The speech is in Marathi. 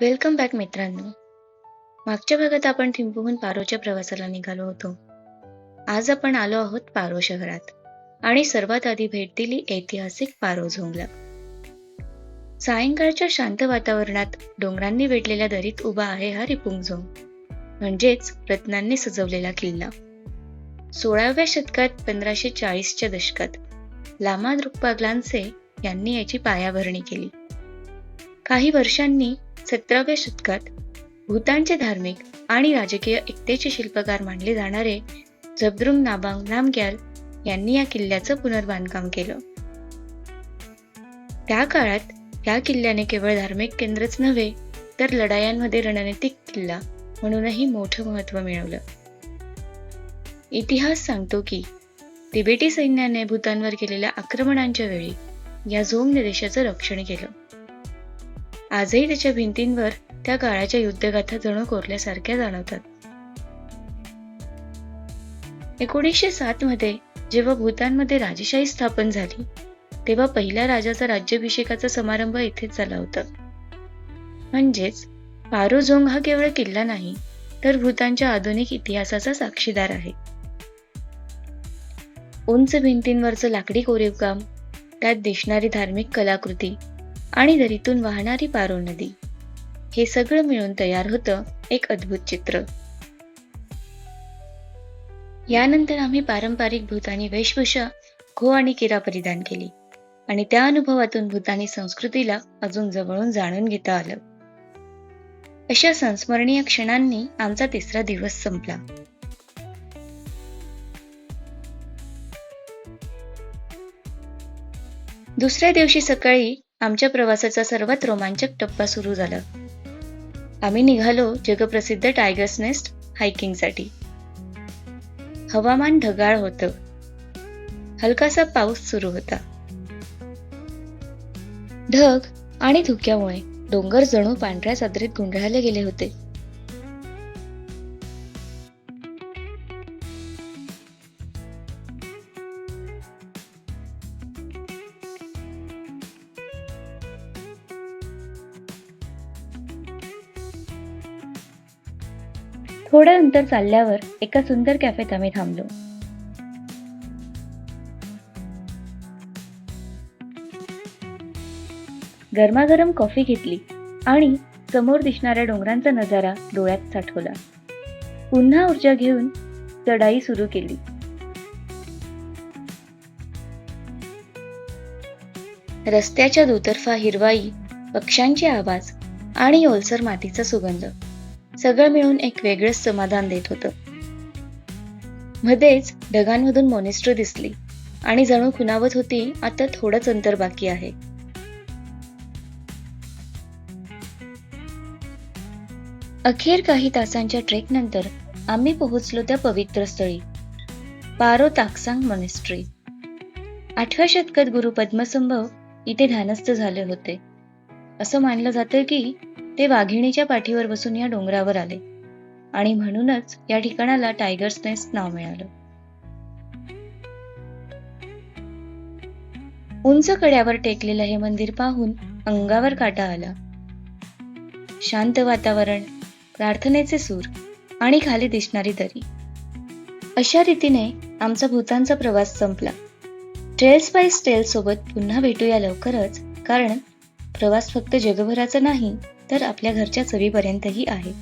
वेलकम बॅक मित्रांनो. मागच्या भागात आपण थिंपूहून पारोच्या प्रवासाला निघालो होतो. आज आपण आलो आहोत पारो शहरात आणि सर्वात आधी भेट दिली ऐतिहासिक पारो झोंगला. सायंकाळच्या शांत वातावरणात डोंगरांनी वेढलेल्या दरीत उभा आहे हा रिपुंगझोंग म्हणजेच रत्नांनी सजवलेला किल्ला. सोळाव्या शतकात पंधराशे चाळीसच्या दशकात लामा द्रुकपाग्लांसे यांनी याची पायाभरणी केली. काही वर्षांनी सतराव्या शतकात भूतानचे धार्मिक आणि राजकीय एकतेचे शिल्पकार मानले जाणारे झबद्रुंग नाबांग नामग्याल यांनी या किल्ल्याचं पुनर्बांधकाम केलं. त्या काळात या किल्ल्याने केवळ धार्मिक केंद्रच नव्हे तर लढायांमध्ये रणनीतिक किल्ला म्हणूनही मोठं महत्त्व मिळवलं. इतिहास सांगतो की तिबेटी सैन्याने भूतानवर केलेल्या आक्रमणांच्या वेळी या झोंग देशाचं रक्षण केलं. आजही त्याच्या भिंतींवर त्या काळाच्या युद्धगाथा जणू कोरल्यासारख्या जाणवतात. एकोणीसशे सात मध्ये जेव्हा भूतानमध्ये राजेशाही स्थापन झाली तेव्हा पहिल्या राजाचा राज्याभिषेकाचा समारंभ इथेच झाला होता. म्हणजेच पारोझोंग हा केवळ किल्ला नाही तर भूतानच्या आधुनिक इतिहासाचा साक्षीदार आहे. उंच भिंतींवरचं लाकडी कोरीवकाम त्यात दिसणारी धार्मिक कलाकृती आणि दरीतून वाहणारी पारो नदी. हे सगळं मिळून तयार होतं एक अद्भुत चित्र. यानंतर आम्ही पारंपरिक भूतानी वेशभूषा खो आणि किरा परिधान केली. आणि त्या अनुभवातून भूतानी संस्कृतीला अजून जवळून जाणून घेता आलं. अशा संस्मरणीय क्षणांनी आमचा तिसरा दिवस संपला. दुसऱ्या दिवशी सकाळी आमच्या प्रवासाचा सर्वात रोमांचक टप्पा सुरू झाला. आम्ही निघालो जगप्रसिद्ध टायगर्स नेस्ट हायकिंगसाठी हवामान ढगाळ होतं. हलकासा पाऊस सुरू होता. ढग आणि धुक्यामुळे डोंगर जणू पांढऱ्या चादरीत गुंडाळले गेले होते. थोडं अंतर चालल्यावर एका सुंदर कॅफेत आम्ही थांबलो. गरमागरम कॉफी घेतली आणि समोर दिसणाऱ्या डोंगरांचा नजारा डोळ्यात साठवला. पुन्हा ऊर्जा घेऊन चढाई सुरू केली. रस्त्याच्या दुतर्फा हिरवाई पक्ष्यांचे आवाज आणि ओलसर मातीचा सुगंध. सगळं मिळून एक वेगळंच समाधान देत होतं. मध्येच ढगांमधून मोनिस्ट्री दिसली आणि जणू खुणावत होती आता थोडंच अंतर बाकी आहे. अखेर काही तासांच्या ट्रेक नंतर आम्ही पोहोचलो त्या पवित्र स्थळी. पारो ताकसांग मॉनेस्ट्री आठव्या शतकात गुरु पद्मसंभव इथे ध्यानस्थ झाले होते. असं मानलं जातं की ते वाघिणीच्या पाठीवर बसून या डोंगरावर आले. आणि म्हणूनच या ठिकाणाला टायगर्स नेस्ट नाव मिळालं. उंच कड्यावर टेकलेलं हे मंदिर पाहून अंगावर काटा आला. शांत वातावरण प्रार्थनेचे सूर आणि खाली दिसणारी दरी. अशा रीतीने आमचा भूतांचा प्रवास संपला. ट्रेल्स बाय स्टेल सोबत पुन्हा भेटूया लवकरच कारण प्रवास फक्त जगभराचा नाही तर आपल्या घरच्या चवीपर्यंतही आहे.